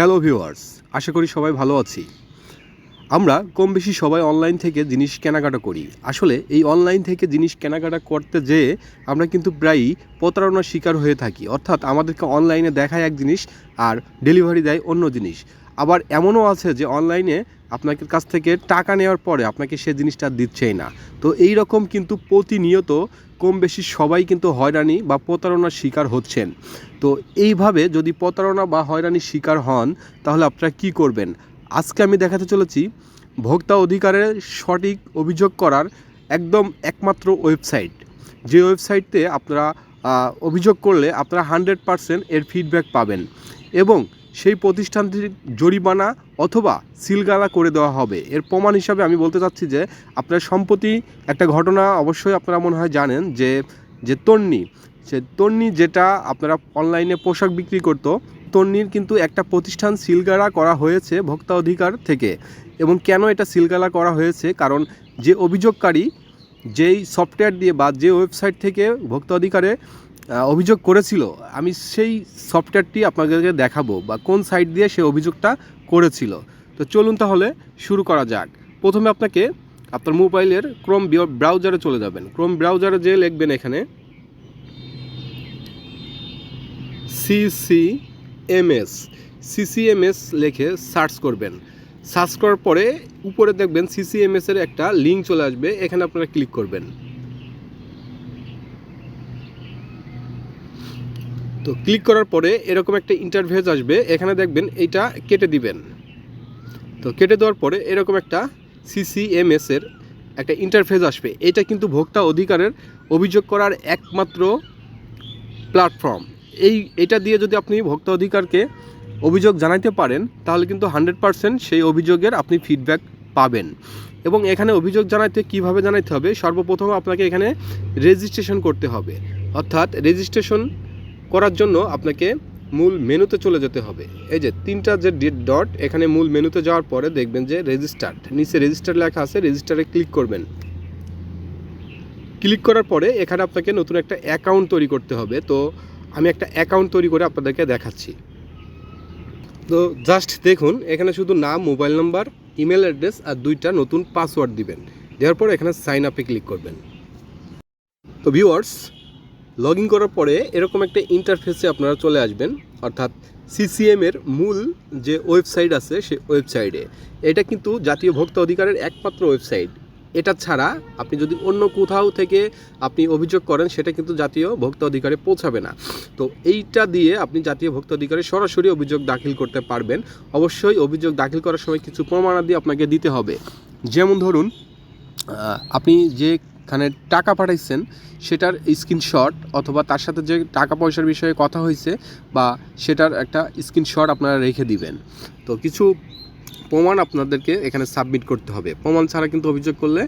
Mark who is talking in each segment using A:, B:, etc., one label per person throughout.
A: Hello viewers আশা করি সবাই ভালো আছি। আমরা কম বেশি সবাই অনলাইন থেকে জিনিস কেনাকাটা করি। আসলে এই অনলাইন থেকে জিনিস কেনাকাটা করতে যেয়ে আমরা কিন্তু প্রায়ই প্রতারণার শিকার হয়ে থাকি। অর্থাৎ আমাদেরকে অনলাইনে দেখায় এক জিনিস আর ডেলিভারি দেয় অন্য জিনিস। আবার এমনও আছে যে অনলাইনে আপনাদের কাছ থেকে টাকা নেওয়ার পরে আপনাকে সে জিনিসটা দিচ্ছেই না। তো এই রকম কিন্তু প্রতিনিয়ত কম বেশি সবাই কিন্তু হয়রানি বা প্রতারণার শিকার হচ্ছেন। তো এইভাবে যদি প্রতারণা বা হয়রানির শিকার হন, তাহলে আপনারা কি করবেন? আজকে আমি দেখাতে চলেছি ভোক্তা অধিকারের সঠিক অভিযোগ করার একদম একমাত্র ওয়েবসাইট। যে ওয়েবসাইটতে আপনারা অভিযোগ করলে আপনারা হান্ড্রেড পারসেন্ট এর ফিডব্যাক পাবেন। এবং সেই প্রতিষ্ঠানটির জরিমানা অথবা সিলগালা করে দেওয়া হবে। এর প্রমাণ হিসাবে আমি বলতে চাচ্ছি যে, আপনার সম্প্রতি একটা ঘটনা অবশ্যই আপনারা মনে হয় জানেন যে যে তন্নি, সে তন্নি যেটা আপনারা অনলাইনে পোশাক বিক্রি করতো, তন্নির কিন্তু একটা প্রতিষ্ঠান সিলগালা করা হয়েছে ভোক্তা অধিকার থেকে। এবং কেন এটা সিলগালা করা হয়েছে? কারণ যে অভিযোগকারী, যেই সফটওয়্যার দিয়ে বা যে ওয়েবসাইট থেকে ভোক্তা অধিকারে অভিযোগ করেছিল। আমি সেই সফটওয়্যারটি আপনাদেরকে দেখাবো বা কোন সাইট দিয়ে সে অভিযোগটা করেছিল। তো চলুন তাহলে শুরু করা যাক। প্রথমে আপনাকে আপনার মোবাইলের ক্রোম ব্রাউজারে চলে যাবেন। ক্রোম ব্রাউজারে যে লিখবেন এখানে সিসিএমএস সিসিএমএস লিখে সার্চ করবেন। সার্চ করার পরে উপরে দেখবেন সিসিএমএস এর একটা লিঙ্ক চলে আসবে। এখানে আপনারা ক্লিক করবেন। তো ক্লিক করার পরে এরকম একটা ইন্টারভেজ আসবে। এখানে দেখবেন এইটা কেটে দিবেন। তো কেটে দেওয়ার পরে এরকম একটা সিসিএমএস এর একটা ইন্টারফেস আসবে। এটা কিন্তু ভোক্তা অধিকারের অভিযোগ করার একমাত্র প্ল্যাটফর্ম এই, এটা দিয়ে যদি আপনি ভোক্তা অধিকারকে অভিযোগ জানাইতে পারেন, তাহলে কিন্তু হান্ড্রেড পারসেন্ট সেই অভিযোগের আপনি ফিডব্যাক পাবেন। এবং এখানে অভিযোগ জানাইতে কীভাবে জানাইতে হবে? সর্বপ্রথম আপনাকে এখানে রেজিস্ট্রেশন করতে হবে। অর্থাৎ রেজিস্ট্রেশন করার জন্য আপনাকে মূল মেনুতে চলে যেতে হবে। এই যে তিনটা যে ডট, এখানে মূল মেনুতে যাওয়ার পরে দেখবেন যে রেজিস্টার্ড নিচে রেজিস্টার লেখা আছে রেজিস্টারে ক্লিক করবেন। ক্লিক করার পরে এখানে আপনাকে নতুন একটা অ্যাকাউন্ট তৈরি করতে হবে। তো আমি একটা অ্যাকাউন্ট তৈরি করে আপনাদেরকে দেখাচ্ছি। তো জাস্ট দেখুন, এখানে শুধু নাম মোবাইল নাম্বার ইমেল অ্যাড্রেস আর দুইটা নতুন পাসওয়ার্ড দিবেন। দেওয়ার পর এখানে সাইন আপে ক্লিক করবেন। তো ভিউয়ার্স লগ ইন করার পরে এরকম একটা ইন্টারফেসে আপনারা চলে আসবেন, অর্থাৎ সিসিএম এর মূল যে ওয়েবসাইট আছে সেই ওয়েবসাইটে এটা কিন্তু জাতীয় ভোক্তা অধিকারের একমাত্র ওয়েবসাইট এটা ছাড়া আপনি যদি অন্য কোথাও থেকে আপনি অভিযোগ করেন, সেটা কিন্তু জাতীয় ভোক্তা অধিকারে পৌঁছাবে না। তো এইটা দিয়ে আপনি জাতীয় ভোক্তা অধিকারে সরাসরি অভিযোগ দাখিল করতে পারবেন। অবশ্যই অভিযোগ দাখিল করার সময় কিছু প্রমাণাদি আপনাকে দিতে হবে। যেমন ধরুন আপনি যেখানে টাকা পাঠাইছেন, সেটার স্ক্রিনশট অথবা তার সাথে যে টাকা পয়সার বিষয়ে কথা হয়েছে বা সেটার একটা স্ক্রিনশট আপনারা রেখে দিবেন। তো কিছু প্রমাণ আপনাদেরকে এখানে সাবমিট করতে হবে। প্রমাণ ছাড়া কিন্তু অভিযোগ করলে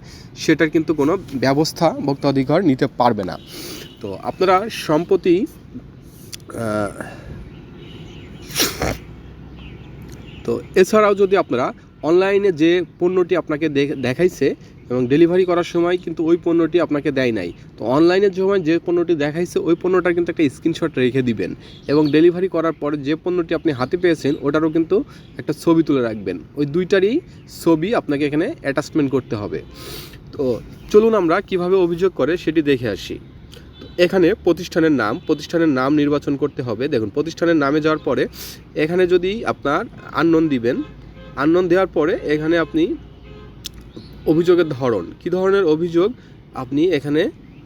A: সেটার কিন্তু কোনো ব্যবস্থা ভোক্তা অধিকার নিতে পারবে না। তো আপনারা সম্প্রতি তো এছাড়াও যদি আপনারা অনলাইনে যে পণ্যটি আপনাকে দেখাইছে এবং ডেলিভারি করার সময় কিন্তু ওই পণ্যটি আপনাকে দেয় নাই। তো অনলাইনের সময় যে পণ্যটি দেখাইছে, ওই পণ্যটার কিন্তু একটা স্ক্রিনশট রেখে দিবেন এবং ডেলিভারি করার পরে যে পণ্যটি আপনি হাতে পেয়েছেন, ওটারও কিন্তু একটা ছবি তুলে রাখবেন। ওই দুইটারই ছবি আপনাকে এখানে অ্যাটাচমেন্ট করতে হবে। তো চলুন আমরা কীভাবে অভিযোগ করে সেটি দেখে আসি। এখানে প্রতিষ্ঠানের নাম প্রতিষ্ঠানের নাম নির্বাচন করতে হবে। দেখুন, প্রতিষ্ঠানের নামে যাওয়ার পরে এখানে যদি আপনার আননোন দিবেন আননোন দেওয়ার পরে এখানে আপনি অভিযোগের ধরন। কী ধরনের অভিযোগ আপনি এখানে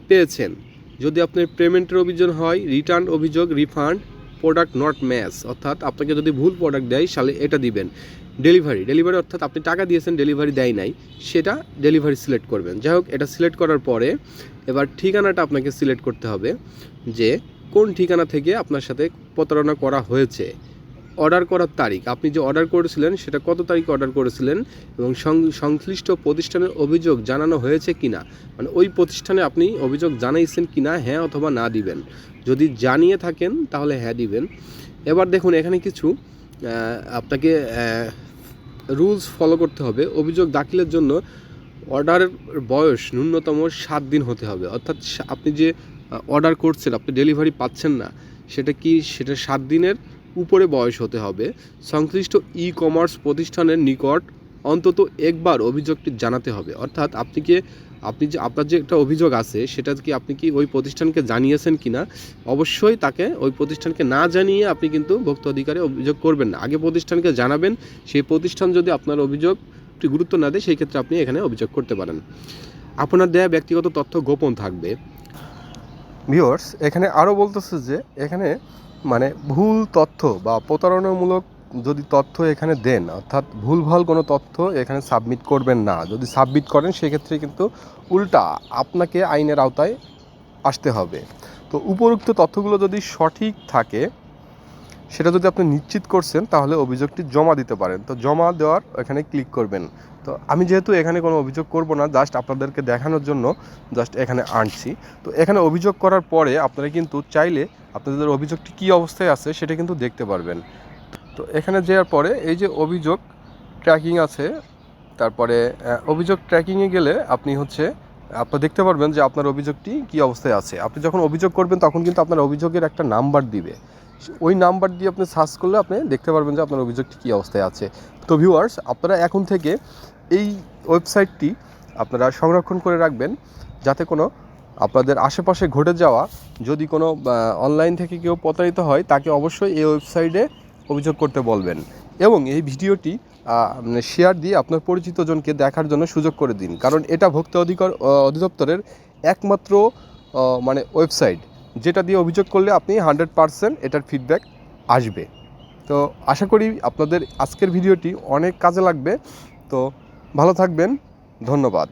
A: পেয়েছেন? যদি আপনার পেমেন্টের অভিযোগ হয়, রিটার্ন অভিযোগ, রিফান্ড, প্রোডাক্ট নট ম্যাচ, অর্থাৎ আপনাকে যদি ভুল প্রোডাক্ট দেয়, তাহলে এটা দিবেন। ডেলিভারি ডেলিভারি অর্থাৎ আপনি টাকা দিয়েছেন, ডেলিভারি দেয় নাই, সেটা ডেলিভারি সিলেক্ট করবেন। যাই হোক, এটা সিলেক্ট করার পরে এবার ঠিকানাটা আপনাকে সিলেক্ট করতে হবে যে কোন ঠিকানা থেকে আপনার সাথে প্রতারণা করা হয়েছে। অর্ডার করার তারিখ। আপনি যে অর্ডার করেছিলেন, সেটা কত তারিখে অর্ডার করেছিলেন এবং সংশ্লিষ্ট প্রতিষ্ঠানের অভিযোগ জানানো হয়েছে কিনা? মানে ওই প্রতিষ্ঠানে আপনি অভিযোগ জানাইছেন কিনা হ্যাঁ অথবা না দিবেন। যদি জানিয়ে থাকেন, তাহলে হ্যাঁ দিবেন। এবার দেখুন, এখানে কিছু আপনাকে রুলস ফলো করতে হবে। অভিযোগ দাখিলের জন্য অর্ডারের বয়স ন্যূনতম সাত দিন হতে হবে। অর্থাৎ আপনি যে অর্ডার করছেন, আপনি ডেলিভারি পাচ্ছেন না, সেটা কি, সেটা সাত দিনের উপরে বয়স হতে হবে। সংশ্লিষ্ট ই কমার্স প্রতিষ্ঠানের নিকট অন্তত একবার অভিযোগটি জানাতে হবে। অর্থাৎ আপনি কি, আপনি যে, আপনার যে একটা অভিযোগ আছে, সেটা কি আপনি কি ওই প্রতিষ্ঠানকে জানিয়েছেন কিনা অবশ্যই তাকে ওই প্রতিষ্ঠানকে না জানিয়ে আপনি কিন্তু ভোক্তা অধিকারে অভিযোগ করবেন না। আগে প্রতিষ্ঠানকে জানাবেন, সেই প্রতিষ্ঠান যদি আপনার অভিযোগটি গুরুত্ব না দেয় সেই ক্ষেত্রে আপনি এখানে অভিযোগ করতে পারেন। আপনার দেয়া ব্যক্তিগত তথ্য গোপন থাকবে। ভিওর্স এখানে আরও বলতেছে যে, এখানে মানে ভুল তথ্য বা প্রতারণামূলক যদি তথ্য এখানে দেন, অর্থাৎ ভুলভাল কোনো তথ্য এখানে সাবমিট করবেন না, যদি সাবমিট করেন সেক্ষেত্রে কিন্তু উল্টা আপনাকে আইনের আওতায় আসতে হবে। তো উপরোক্ত তথ্যগুলো যদি সঠিক থাকে সেটা যদি আপনি নিশ্চিত করছেন, তাহলে অভিযোগটি জমা দিতে পারেন। তো জমা দেওয়ার এখানে ক্লিক করবেন। তো আমি যেহেতু এখানে কোনো অভিযোগ করব না জাস্ট আপনাদেরকে দেখানোর জন্য জাস্ট এখানে আনছি। তো এখানে অভিযোগ করার পরে আপনারা কিন্তু চাইলে আপনাদের অভিযোগটি কী অবস্থায় আছে সেটা কিন্তু দেখতে পারবেন। তো এখানে যাওয়ার পরে এই যে অভিযোগ ট্র্যাকিং আছে, তারপরে অভিযোগ ট্র্যাকিংয়ে গেলে আপনি হচ্ছে, আপনার দেখতে পারবেন যে আপনার অভিযোগটি কী অবস্থায় আছে। আপনি যখন অভিযোগ করবেন, তখন কিন্তু আপনার অভিযোগের একটা নাম্বার দিবে। ওই নাম্বার দিয়ে আপনি সার্চ করলে আপনি দেখতে পারবেন যে আপনার অভিযোগটি কী অবস্থায় আছে। তো ভিউয়ার্স, আপনারা এখন থেকে এই ওয়েবসাইটটি আপনারা সংরক্ষণ করে রাখবেন যাতে কোনো আপনাদের আশেপাশে ঘটে যাওয়া যদি কোনো অনলাইন থেকে কেউ প্রতারিত হয়, তাকে অবশ্যই এই ওয়েবসাইটে অভিযোগ করতে বলবেন এবং এই ভিডিওটি শেয়ার দিয়ে আপনার পরিচিত জনকে দেখার জন্য সুযোগ করে দিন। কারণ এটা ভোক্তা অধিকার অধিদপ্তরের একমাত্র মানে ওয়েবসাইট। যেটা দিয়ে অভিযোগ করলে আপনি হান্ড্রেড পারসেন্ট এটার ফিডব্যাক আসবে। তো আশা করি আপনাদের আজকের ভিডিওটি অনেক কাজে লাগবে। তো ভালো থাকবেন। ধন্যবাদ।